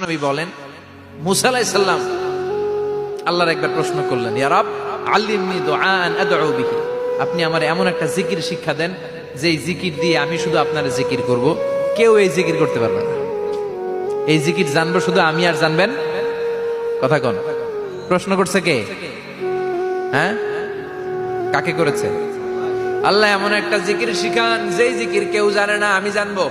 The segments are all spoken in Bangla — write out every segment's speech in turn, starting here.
নবী বলেন, মুসা আলাইসাল্লাম আল্লাহর একবার প্রশ্ন করলেন ইয়ারাব আল্লিমনি দোয়ান বিহি। আপনি আমার এমন একটা জিকির শিক্ষা দেন যে এই জিকির দিয়ে আমি শুধু আপনার জিকির করব। কেউ এই জিকির করতে পারবে না। এই জিকির জানব শুধু আমি আর জানবেন? কথা কোন। প্রশ্ন করছে কে? হ্যাঁ? কাকে করেছে? আল্লাহ এমন একটা জিকির শিখান, যেই জিকির কেউ জানে না, আমি জানব।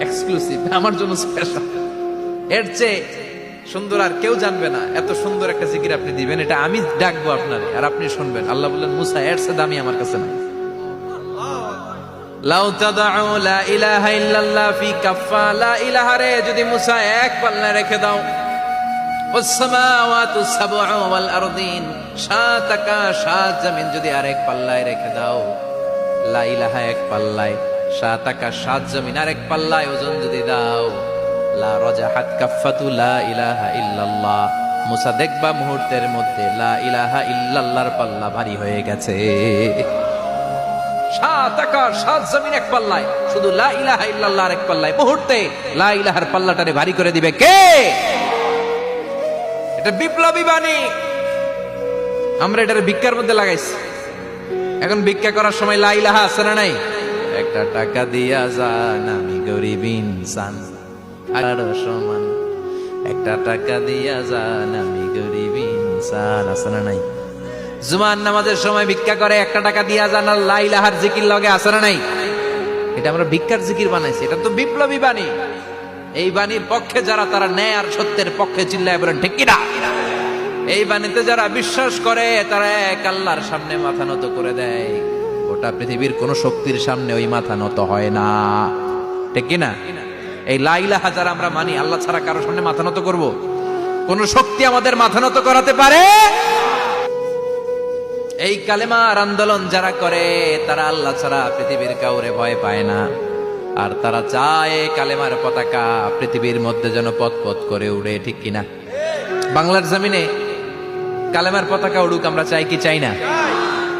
এক্সক্লুসিভ আমার জন্য স্পেশাল এর চেয়ে সুন্দর আর কেউ জানবে না এত সুন্দর একটা জিকির আপনি দিবেন। এটা আমি ডাকবো আপনার আর আপনি শুনবেন। আল্লাহ বললেন, মুসা, এর চেয়ে দামি আমার কাছে নাই। যদি মুসা এক পাল্লা রেখে দাও। সাত আকাশ সাত জমিন যদি আরেক পাল্লায় রেখে দাও। লা ইলাহা এক পাল্লায়। সাত আকাশ সাত জমিন, আরেক পাল্লায় ওজন যদি দাও। লা রজাহাত কাফাতু লা ইলাহা ইল্লাল্লাহ। মুসা দেখবা মুহূর্তের মধ্যে লা ইলাহা ইল্লাল্লাহর পাল্লা ভারী হয়ে গেছে। সাত আকাশ সাত জমিন এক পাল্লায়, শুধু লা ইলাহা ইল্লাল্লাহর এক পাল্লায়। মুহূর্তে লা ইলাহার পাল্লাটারে ভারী করে দিবে কে? এটা বিপ্লবী বাণী। আমরা এটার ভিক্ষার মধ্যে লাগাইছি। এখন ভিক্ষা করার সময় লাইলাহা আছে না নাই? একটা টাকা দিয়া যান, আমি গরিব ইনসান। আর সমান, একটা টাকা দিয়া যান, আমি গরিব ইনসান। না নাই? জুমান নামাজের সময় ভিক্ষা করে একটা টাকা দিয়া যান, আর লাইলাহার জিকির লগে না নাই? এটা আমরা ভিক্ষার জিকির বানাইছি, এটা তো বিপ্লবী বাণী। এই বাণীর পক্ষে যারা তারা ন্যায় আর সত্যের পক্ষে চিল্লায় বলেন, ঠিক কিনা? এই বাণীতে যারা বিশ্বাস করে, তারা এক আল্লাহর সামনে মাথা নত করে দেয়। গোটা পৃথিবীর কোন শক্তির সামনে ওই মাথা নত হয় না। ঠিক কিনা? এই লাইলাহা যারা আমরা মানি, আল্লাহ ছাড়া কারোর সামনে মাথা নত করব? কোন শক্তি আমাদের মাথা নত করাতে পারে? এই কালেমার আন্দোলন যারা করে, তারা আল্লাহ ছাড়া পৃথিবীর কাউরে ভয় পায় না। আর তারা চায় কালেমার পতাকা পৃথিবীর মধ্যে যেন পথ পথ করে উড়ে, ঠিক কিনা? বাংলার জমিনে কালেমার পতাকা উড়ুক, আমরা চাই কি চাই না?